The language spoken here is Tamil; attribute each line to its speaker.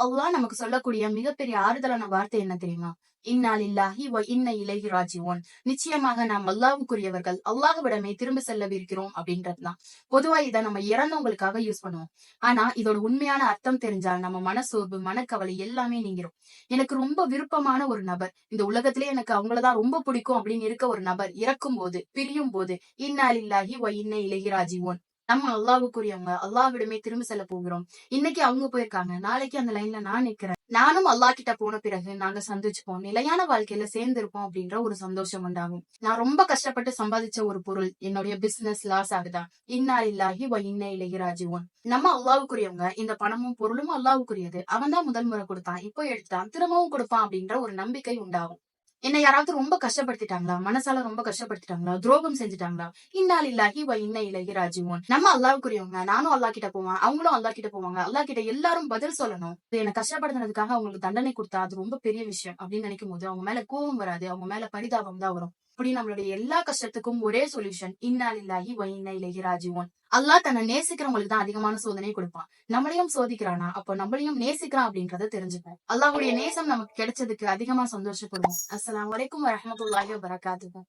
Speaker 1: அல்லாஹ் நமக்கு சொல்லக்கூடிய மிகப்பெரிய ஆறுதலான வார்த்தை என்ன தெரியுமா? இன்னாலில்லாஹி வ இன்ன இலகி ராஜிவோன் நிச்சயமாக நாம் அல்லாவுக்குரியவர்கள் அல்லாஹுவிடமே திரும்ப செல்லவிருக்கிறோம் அப்படின்றதுதான். பொதுவா இதை நம்ம இறந்தவங்களுக்காக யூஸ் பண்ணுவோம். ஆனா இதோட உண்மையான அர்த்தம் தெரிஞ்சால் நம்ம மனசோர்வு மனக்கவலை எல்லாமே நீங்கிரும். எனக்கு ரொம்ப விருப்பமான ஒரு நபர் இந்த உலகத்திலே எனக்கு அவங்களதான் ரொம்ப பிடிக்கும் அப்படின்னு இருக்க ஒரு நபர் இறக்கும் போது பிரியும் போது இன்னாலில்லாஹி வ இன்ன இலகி ராஜிவோன் நம்ம அல்லாவுக்குரியவங்க அல்லாவிடமே திரும்ப செல்ல போகிறோம். இன்னைக்கு அவங்க போயிருக்காங்க. நாளைக்கு அந்த லைன்ல நான் நிக்கிறேன். நானும் அல்லாஹ் கிட்ட போன பிறகு நாங்க சந்திச்சுப்போம். நிலையான வாழ்க்கையில சேர்ந்திருப்போம் அப்படின்ற ஒரு சந்தோஷம் உண்டாகும். நான் ரொம்ப கஷ்டப்பட்டு சம்பாதிச்ச ஒரு பொருள் என்னுடைய பிசினஸ் லாஸ் ஆகுதா? இன்னா இல்லாஹி வ இன்ன இளையராஜி ராஜிவோன் நம்ம அல்லாவுக்குரியவங்க இந்த பணமும் பொருளும் அல்லாவுக்குரியது அவன் தான் முதல் முறை கொடுத்தான். இப்போ எடுத்தான். திரும்பவும் கொடுப்பான் அப்படின்ற ஒரு நம்பிக்கை உண்டாகும். என்ன யாராவது ரொம்ப கஷ்டப்படுத்திட்டாங்களா? மனசால ரொம்ப கஷ்டப்படுத்திட்டாங்களா? துரோகம் செஞ்சுட்டாங்களா? இன்னால் இல்லாஹி வ இன்ன இலகி ராஜீவன் நம்ம அல்லாவுக்குரியவங்க நானும் அல்லாஹ் கிட்ட போவேன் அவங்களும் அல்லாஹ் கிட்ட போவாங்க. அல்லாஹ் கிட்ட எல்லாரும் பதில் சொல்லணும். இது என்ன கஷ்டப்படுத்தினதுக்காக அவங்களுக்கு தண்டனை கொடுத்தா அது ரொம்ப பெரிய விஷயம் அப்படின்னு நினைக்கும் போது அவங்க மேல கோபம் வராது அவங்க மேல பரிதாபம் தான் வரும். அப்படி நம்மளுடைய எல்லா கஷ்டத்துக்கும் ஒரே சொல்யூஷன் இன்னாலில்லாகி இல்லாஹி இலகி ராஜீவன் அல்லாஹ் தன்னை நேசிக்கிறவங்களுக்கு தான் அதிகமான சோதனை கொடுப்பான். நம்மளையும் சோதிக்கிறானா? அப்போ நம்மளையும் நேசிக்கிறான் அப்படின்றத தெரிஞ்சுப்போம். அல்லாஹ்வுடைய நேசம் நமக்கு கிடைச்சதுக்கு அதிகமா சந்தோஷப்படுவோம். அஸ்லாம் வலைக்கும் வரமத்துல்லாஹி வரகாத்துக்கும்